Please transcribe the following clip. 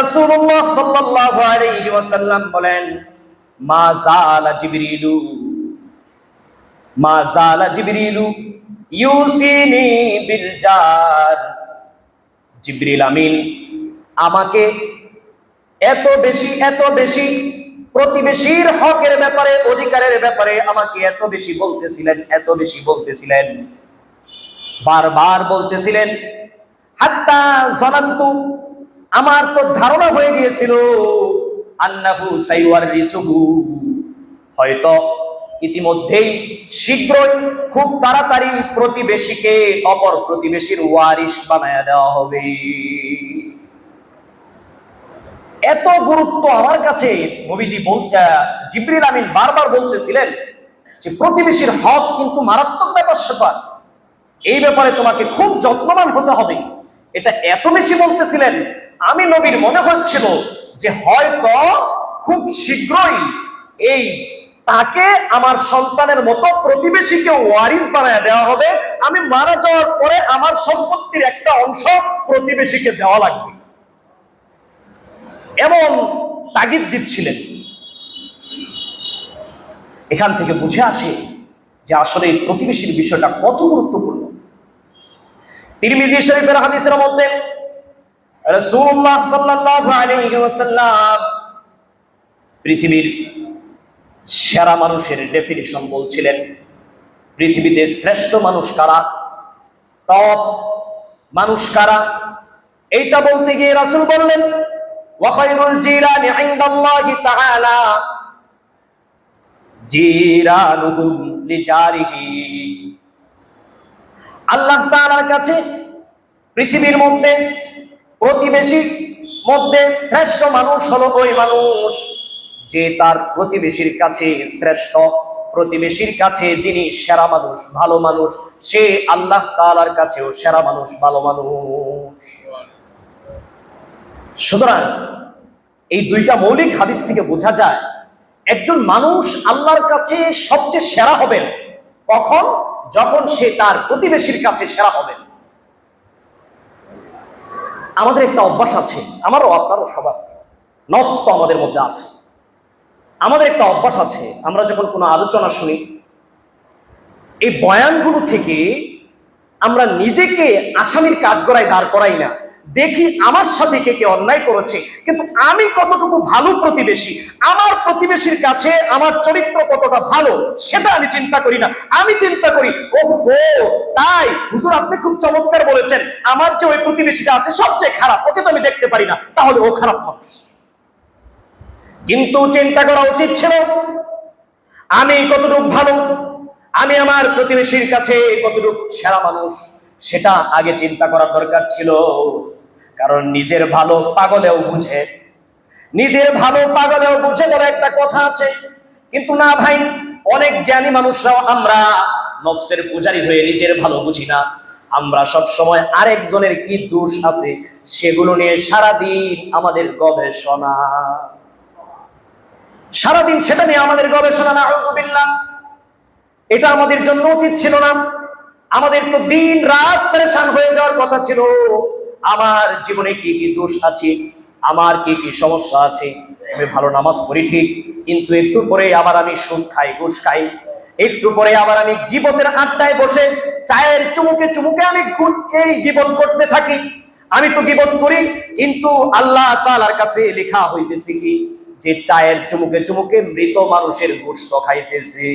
রাসূলুল্লাহ সাল্লাল্লাহু আলাইহি ওয়াসাল্লাম বলেন, মা জালা জিবরিলু, মা জালা জিবরিলু ইউসিনি বিল জার। জিবরিল আমিন, আমাকে এত বেশি এত বেশি প্রতিবেশীর হকের ব্যাপারে, অধিকারের ব্যাপারে আমাকে এত বেশি বলতেছিলেন, এত বেশি বলতেছিলেন। বারবার বলতেছিলেন, হাত্তা জানান্তু আমার তো ধারণা হয়ে গিয়েছিল আন্নাহু সাইওয়ার রিসুহু হয়তো ইতিমধ্যেই শীঘ্রই খুব তাড়াতাড়ি প্রতিবেশীকে অপর প্রতিবেশীর ওয়ারিশ বানায় দেওয়া হবে। এত গুরুত্ব আমার কাছে নবীজি বল আহ, জিবরিল আমিন বারবার বলতেছিলেন যে প্রতিবেশীর হক কিন্তু মারাত্মক ব্যাপার স্যাপার এই ব্যাপারে তোমাকে খুব যত্নবান হতে হবে। এটা এত বেশি বলতেছিলেন, আমি নবীর মনে হচ্ছিল যে হয়তো খুব শীঘ্রই এই তাকে আমার সন্তানের মতো প্রতিবেশীকে ওয়ারিস বানায় দেওয়া হবে। আমি মারা যাওয়ার পরে আমার সম্পত্তির একটা অংশ প্রতিবেশীকে দেওয়া লাগবে। এমন তাগিদ দিচ্ছিলেন। এখান থেকে বুঝে আসে যে আসলে প্রতিবেশীর বিষয়টা কত গুরুত্বপূর্ণ। তিরমিজি শরীফের হাদিসের মধ্যে রাসূলুল্লাহ সাল্লাল্লাহু আলাইহি ওয়াসাল্লাম পৃথিবীর সেরা মানুষের ডেফিনিশন বলছিলেন, পৃথিবীতে শ্রেষ্ঠ মানুষ কারা? টপ মানুষ কারা? এইটা বলতে গিয়ে রাসূল বললেন, ওয়া খায়রুল জিরানি ইনদাল্লাহি তাআলা জিরানুহুম লিজারিহি। আল্লাহ তাআলার কাছে পৃথিবীর মধ্যে প্রতিবেশী মধ্যে শ্রেষ্ঠ মানুষ হলো ওই মানুষ যে তার প্রতিবেশীর কাছে শ্রেষ্ঠ। প্রতিবেশীর কাছে যিনি সেরা মানুষ, ভালো মানুষ, সে আল্লাহ তাআলার কাছেও সেরা মানুষ, ভালো মানুষ। সুতরাং এই দুইটা মৌলিক হাদিস থেকে বোঝা যায়, একজন মানুষ আল্লাহর কাছে সবচেয়ে সেরা হবেন। কখন? যখন সে তার প্রতিবেশীর কাছে সেরা হবে। আমাদের একটা অভ্যাস আছে, আমারও আপনারও সবার। নষ্ট আমাদের মধ্যে আছে। আমাদের একটা অভ্যাস আছে, আমরা যখন কোনো আলোচনা শুনি, এই বয়ানগুলো থেকে আমরা নিজেকে আসামির কাঠগড়ায় দাঁড় করাই না। দেখি আমার সাথে কে কে অন্যায় করেছে। কিন্তু আমি কতটুকু ভালো প্রতিবেশী, আমার প্রতিবেশীর কাছে আমার চরিত্র কতটা ভালো, সেটা আমি চিন্তা করি না। আমি চিন্তা করি ও তাই, হুজুর আপনি খুব চমৎকার বলেছেন, আমার যে ওই প্রতিবেশীটা আছে সবচেয়ে খারাপ, ওকে তো আমি দেখতে পারি না, তাহলে ও খারাপ মানুষ কিন্তু চিন্তা করা উচিত ছিল, আমি কতটুকু ভালো আমি আমার প্রতিবেশীর কাছে কতটুকু সেরা মানুষ, সেটা আগে চিন্তা করার দরকার ছিল। কারণ নিজের ভালো পাগলেও বুঝে। নিজের ভালো পাগলেও বুঝে বলে একটা কথা আছে। কিন্তু না ভাই, অনেক জ্ঞানী মানুষরাও আমরা নফসের পূজারি হয়ে নিজের ভালো বুঝি না। আমরা সব সময় আরেকজনের কি দোষ আছে, সেগুলো নিয়ে সারাদিন আমাদের গবেষণা। সারাদিন সেটা নিয়ে আমাদের গবেষণা না এটা আমাদের জন্য উচিত ছিল না। আমাদের তো দিন রাত পরেশান হয়ে যাওয়ার কথা ছিল। আমার জীবনে কি কি দোষ আছে? আমার কি কি সমস্যা আছে? আমি ভালো নামাজ পড়ি ঠিক, কিন্তু একটু পরে আবার আমি সুদ খাই, ঘুষ খাই। একটু পরে আবার আমি গিবতের আড্ডায় বসে চায়ের চুমুকে চুমুকে আমি এই গিবত করতে থাকি। আমি তো গিবত করি, কিন্তু আল্লাহ তাআলার কাছে লেখা হইতেছে কি? যে চায়ের চুমুকে চুমুকে মৃত মানুষের গোস্ত খাইতেছে।